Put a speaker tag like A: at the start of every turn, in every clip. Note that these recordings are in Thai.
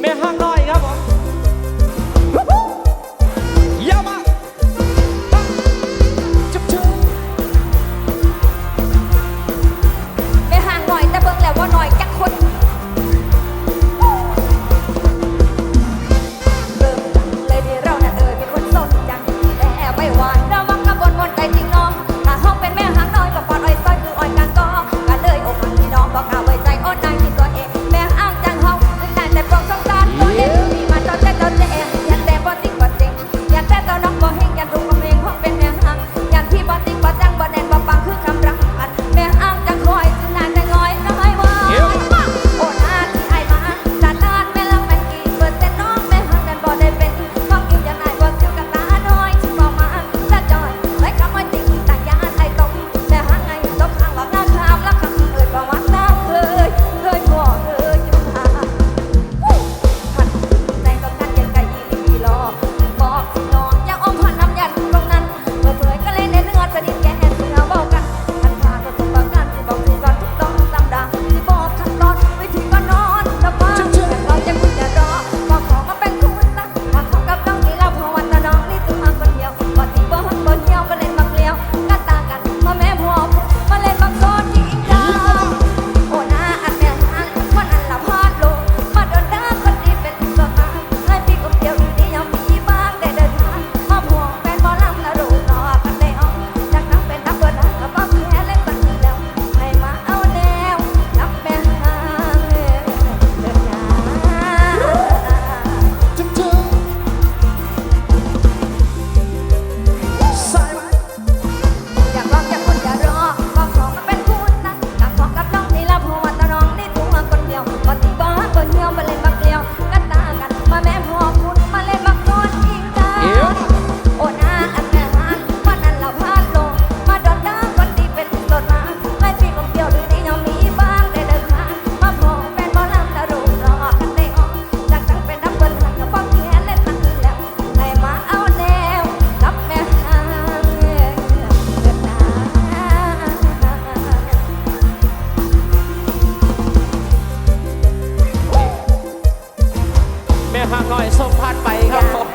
A: แม่ห้างน
B: nothing but that. ส้มพลาดไปครับ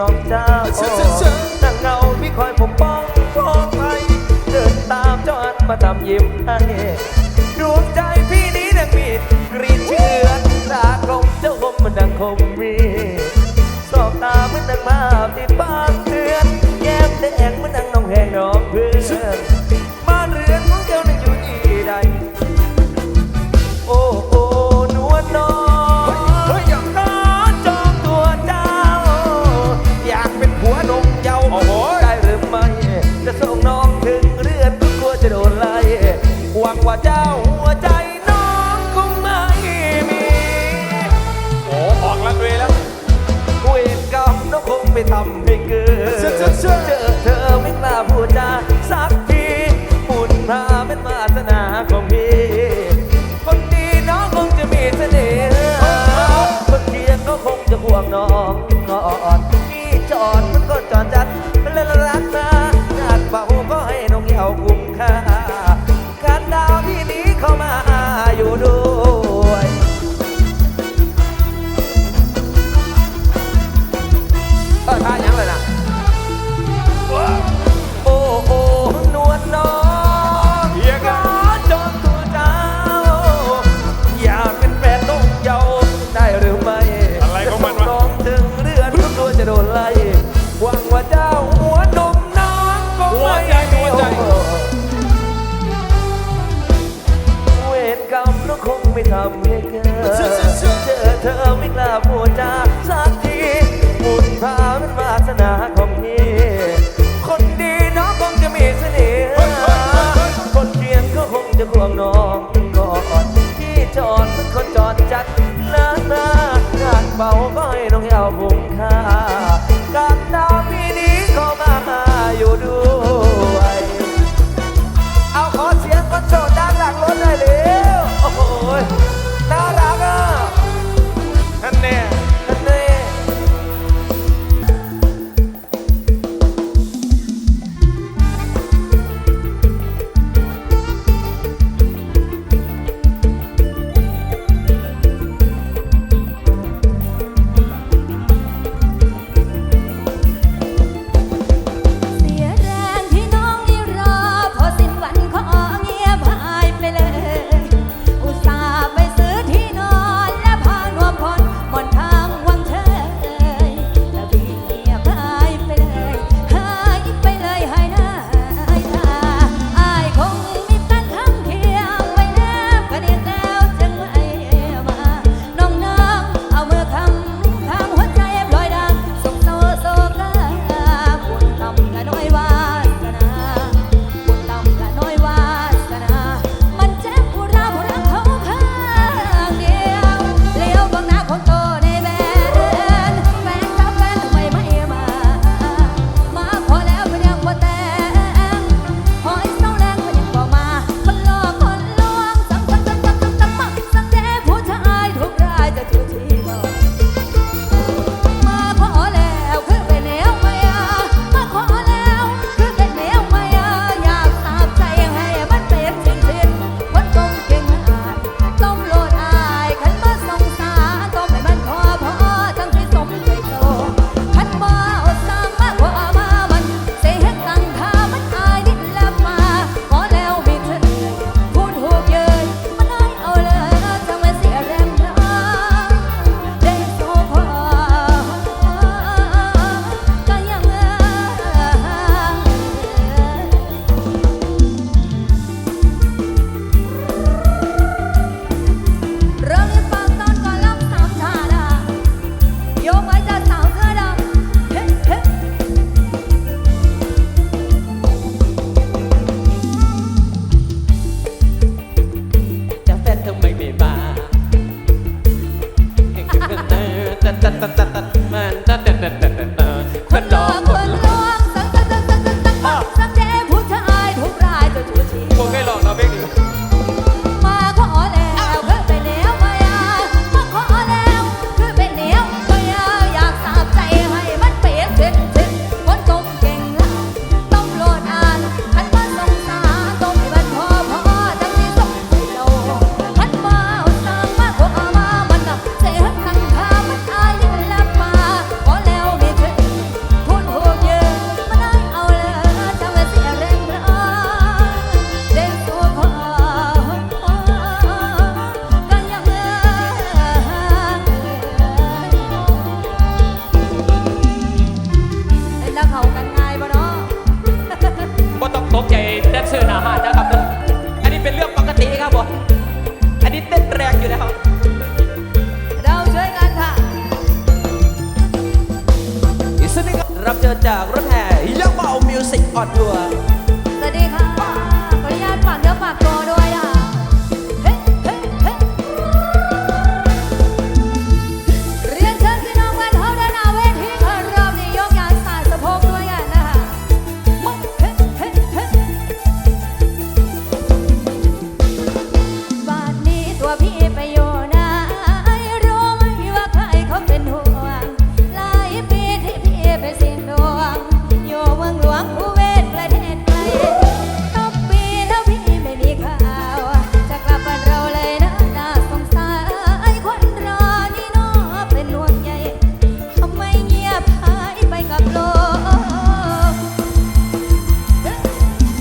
B: น้องเจ้านั่งเงาพี่คอยผมป้อง
A: ป
B: ลอดภัยเดินตามเจ้า
C: อันมาทำยิ้มให้ดวงใจพี่นี้ดังมีดกรีดเชือนตาคมเจ้าคมมันดังคมมีสอบตาเหมือนดังมาพที่ปากเตือนแก้มแดงเหมือนดังน้องแหงน้องเพื่อ ว่าเจ้าหัวใจน้องคงไม่มี
B: โอ้ออกลัดเวยแล้ว
C: เวรกับน้องคงไม่ทำให้เกิด
B: เจ
C: อเธอไม่กล้าพูดจาสักทีบุญพาเป็นวาสนาของพี่คนดีน้องคงจะมีเสน่ห์คนเคียงก็คง
D: จะห่วงน้อง จะห่วงน้อง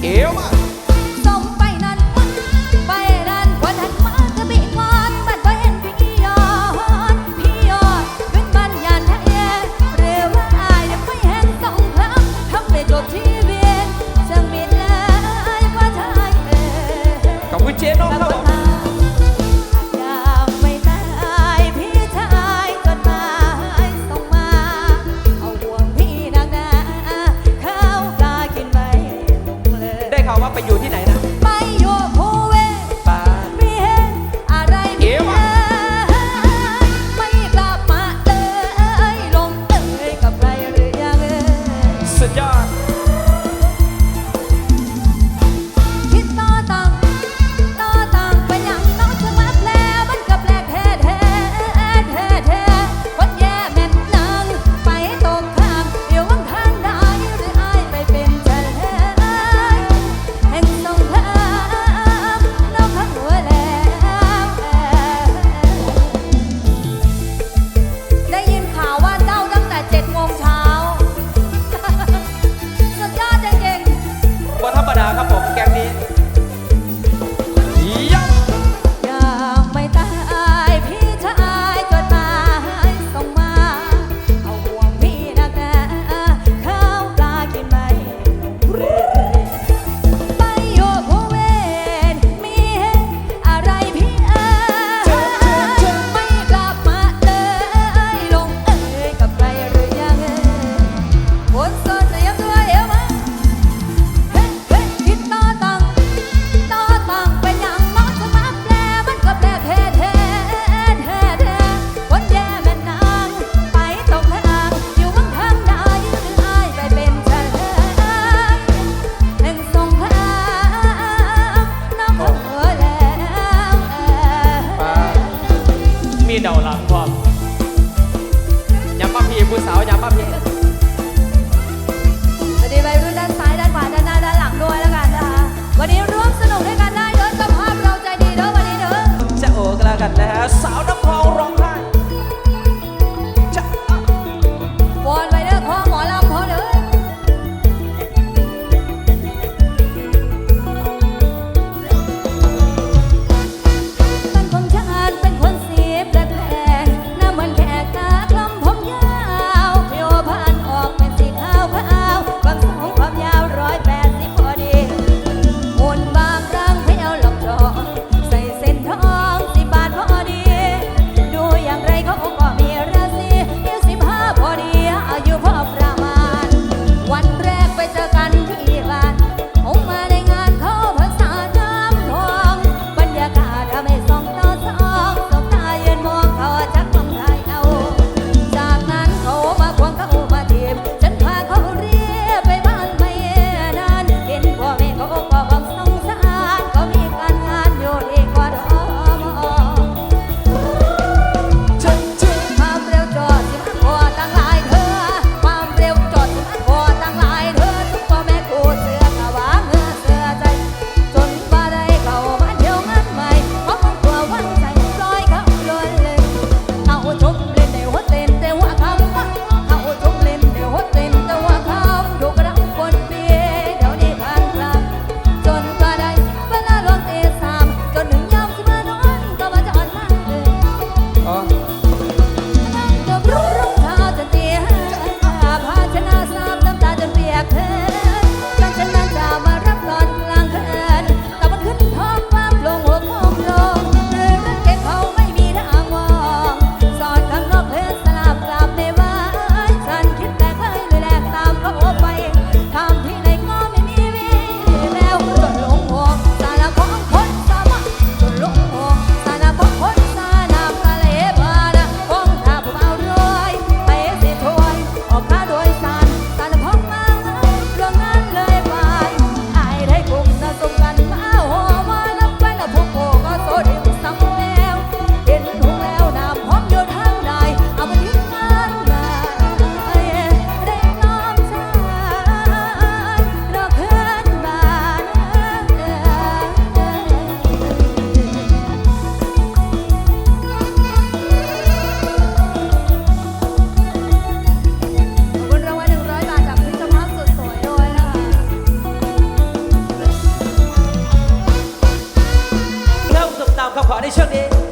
D: เอ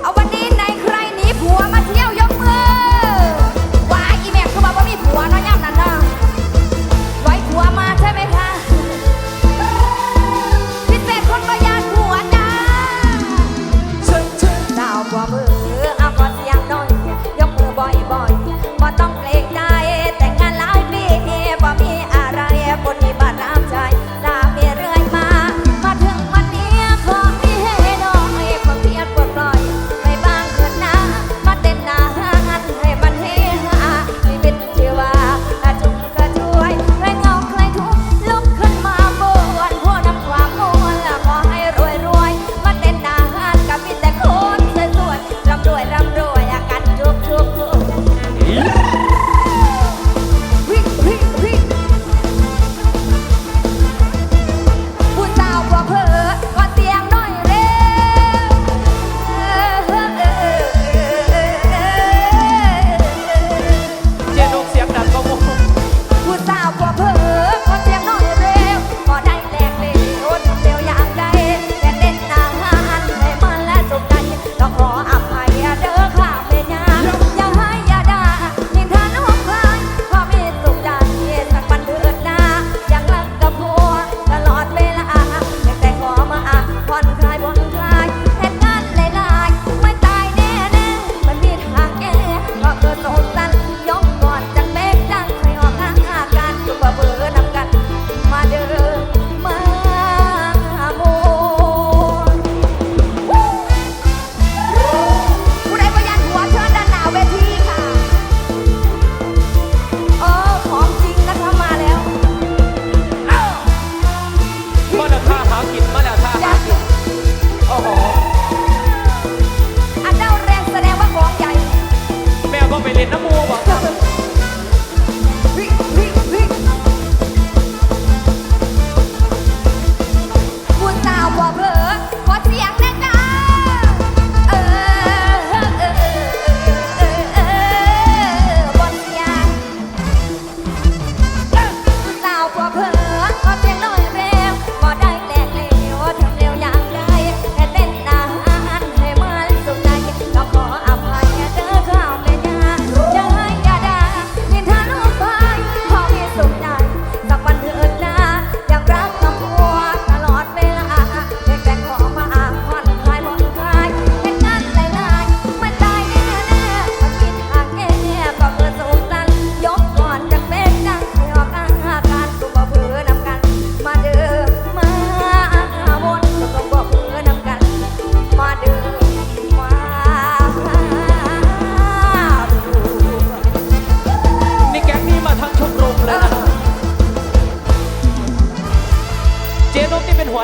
B: auf